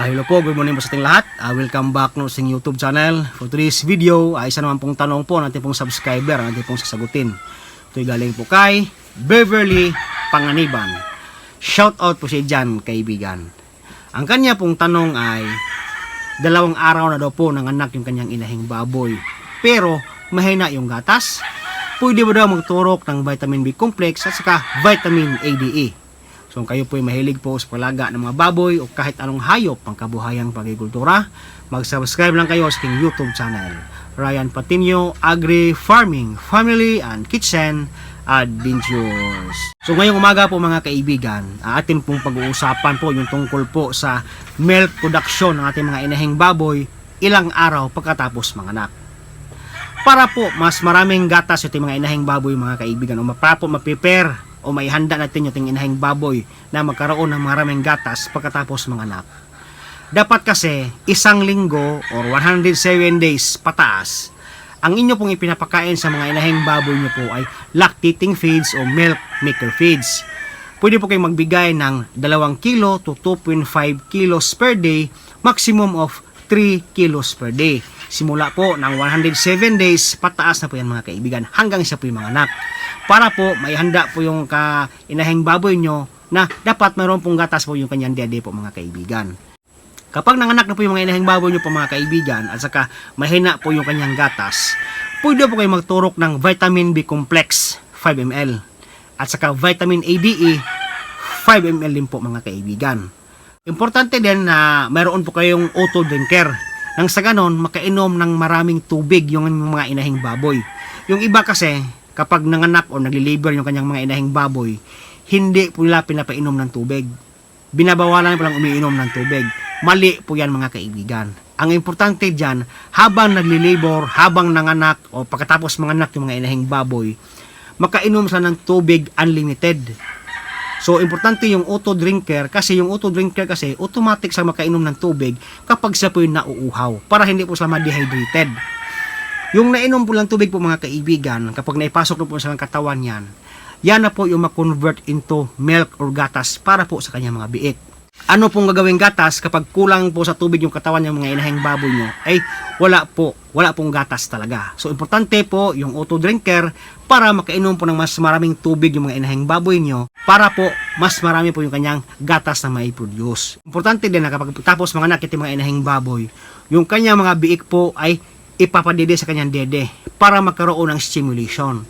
Ah, hello po, good morning po sa ating lahat. Ah, welcome back no sa YouTube channel. For today's video, ay isa naman pong tanong po natin pong subscriber, natin pong sasagutin. Ito'y galing po kay Beverly Panganiban. Shout out po siya dyan, kaibigan. Ang kanya pong tanong ay, dalawang araw na daw po nanganak yung kanyang inahing baboy. Pero, mahina yung gatas. Pwede ba daw magturok ng vitamin B complex at saka vitamin ADE? So kung kayo po ay mahilig po sa palaga ng mga baboy o kahit anong hayop pang kabuhayang pagkikultura, mag-subscribe lang kayo sa aking YouTube channel. Ryan Patinio Agri Farming, Family and Kitchen Adventures. So ngayong umaga po mga kaibigan, atin pong pag-uusapan po yung tungkol po sa milk production ng ating mga inahing baboy ilang araw pagkatapos manganak para po mas maraming gatas yung mga inahing baboy mga kaibigan o para po ma-prepare o maihanda natin yung ating inahing baboy na magkaroon ng maraming gatas pagkatapos manganak. Dapat kasi isang linggo or 107 days pataas ang inyo pong ipinapakain sa mga inahing baboy nyo po ay lactating feeds o milk maker feeds. Pwede po kayong magbigay ng 2 kilo to 2.5 kilos per day, maximum of 3 kilos per day. Simula po ng 107 days, pataas na po yan mga kaibigan, hanggang siya po yung mga anak. Para po, may handa po yung ka baboy nyo na dapat mayroon pong gatas po yung kanyang dede po mga kaibigan. Kapag nanganak na po yung mga inahing baboy nyo po mga kaibigan at saka mahina po yung kanyang gatas, pwede po kayo magturok ng vitamin B complex 5 ml at saka vitamin ADE 5 ml din po mga kaibigan. Importante din na mayroon po kayong auto drinker nang sa ganon makainom ng maraming tubig yung mga inahing baboy. Yung iba kasi kapag nanganak o nagli-labor yung kanyang mga inahing baboy, hindi po nila pinapainom ng tubig. Binabawalan po lang umiinom ng tubig. Mali po yan mga kaibigan. Ang importante dyan, habang nagli-labor, habang nanganak o pagkatapos manganak yung mga inahing baboy, makainom sila ng tubig unlimited. So, importante yung auto drinker kasi yung auto drinker kasi automatic sa makainom ng tubig kapag siya po yung nauuhaw para hindi po sila ma-dehydrated. Yung nainom po lang tubig po mga kaibigan, kapag naipasok na po sa katawan yan, yan na po yung ma-convert into milk or gatas para po sa kanyang mga biik. Ano pong gagawing gatas kapag kulang po sa tubig yung katawan ng mga inahing baboy nyo? Ay wala po, wala pong gatas talaga. So importante po yung auto drinker para makainom po ng mas maraming tubig yung mga inahing baboy nyo para po mas marami po yung kanyang gatas na may produce. Importante din na kapag tapos mga nakit yung mga inahing baboy, yung kanyang mga biik po ay ipapadede sa kanyang dede para magkaroon ng stimulation.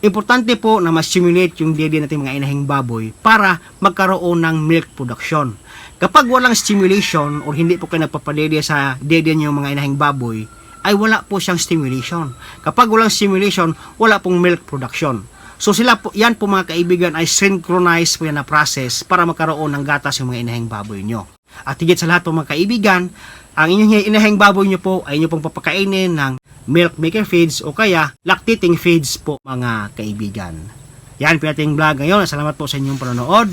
Importante po na ma-stimulate yung dede natin mga inahing baboy para magkaroon ng milk production. Kapag walang stimulation or hindi po kayo nagpapadede sa dede niyo mga inahing baboy, ay wala po siyang stimulation. Kapag walang stimulation, wala pong milk production. So sila po, yan po mga kaibigan ay synchronize po yan na process para magkaroon ng gatas yung mga inahing baboy nyo. At higit sa lahat po mga kaibigan, ang inyong inahing baboy nyo po ay inyo pong papakainin ng milk maker feeds o kaya lactating feeds po mga kaibigan. Yan po ating vlog ngayon. Salamat po sa inyong panonood.